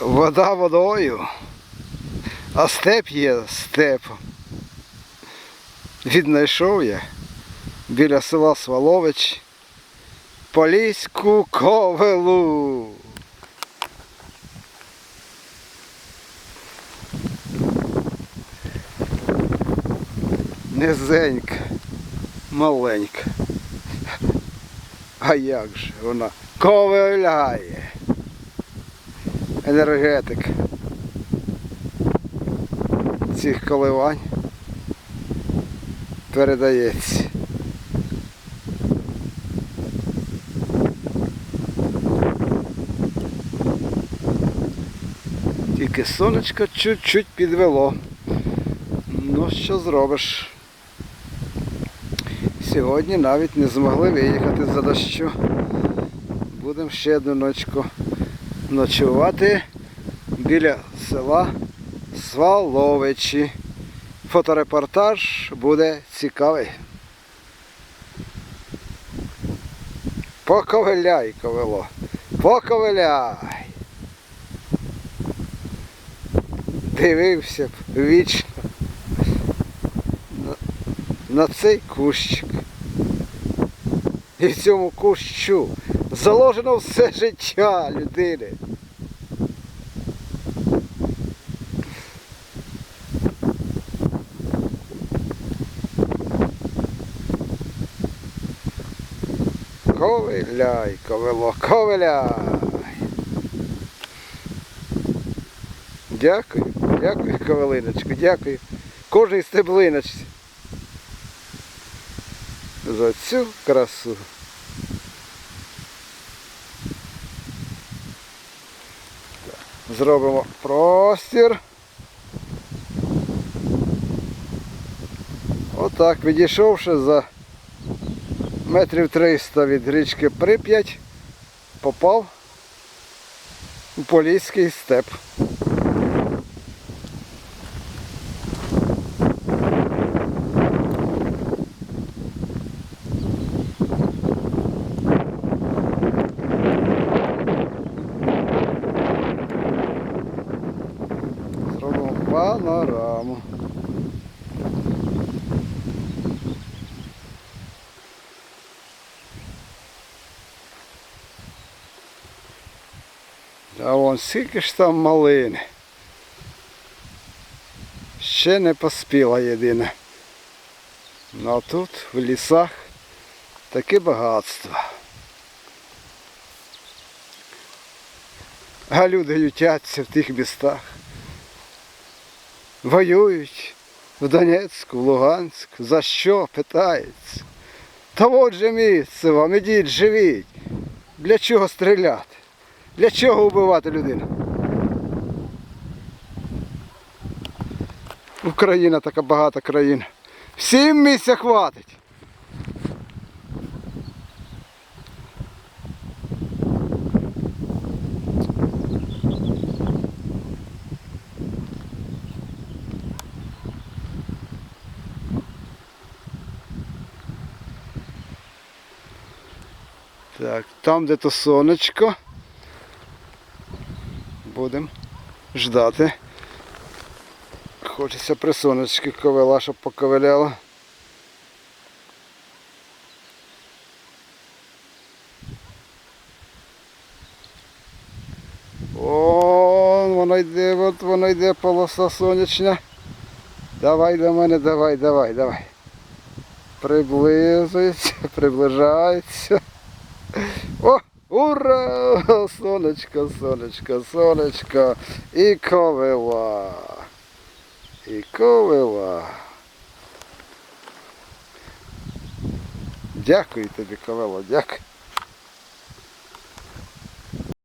Вода водою, а степ є степом. Віднайшов я біля села Свалович поліську ковилу. Низенька, маленька. А як же вона ковиляє. Енергетик цих коливань передається. Тільки сонечко чуть-чуть підвело. Ну що зробиш? Сьогодні навіть не змогли виїхати за дощу. Будемо ще одну ночку ночувати біля села Сваловичі. Фоторепортаж буде цікавий. Поковиляй, ковило. Поковиляй. Дивився б вічно на, на цей кущик. І цьому кущу заложено все життя людини. Ковиляй, ковило, ковиляй. Дякую, дякую, ковилиночку, дякую. Кожній стеблиночці. За цю красу. Зробимо простір. Отак, відійшовши за метрів 300 від річки Прип'ять, попав у Поліський степ. Панораму. А вон скільки ж там малини. Ще не поспіла єдине. Ну а тут в лісах таке багатство. А люди ютяться в тих містах. Воюють в Донецьку, в Луганську. За що питається? Та от же місце вам, ідіть, живіть. Для чого стріляти? Для чого вбивати людину? Україна така багата країна. Всім місця хватить. Так, там де то сонечко. Будемо ждати. Хочеться при сонечки ковила, щоб поковиляла. О, воно йде, от воно йде полоса сонячна. Давай до мене, давай, давай, давай. Приблизується, приближається. Ура! Сонечко, сонечко, сонечко. І ковила. І ковила. Дякую тобі, ковила, дякую.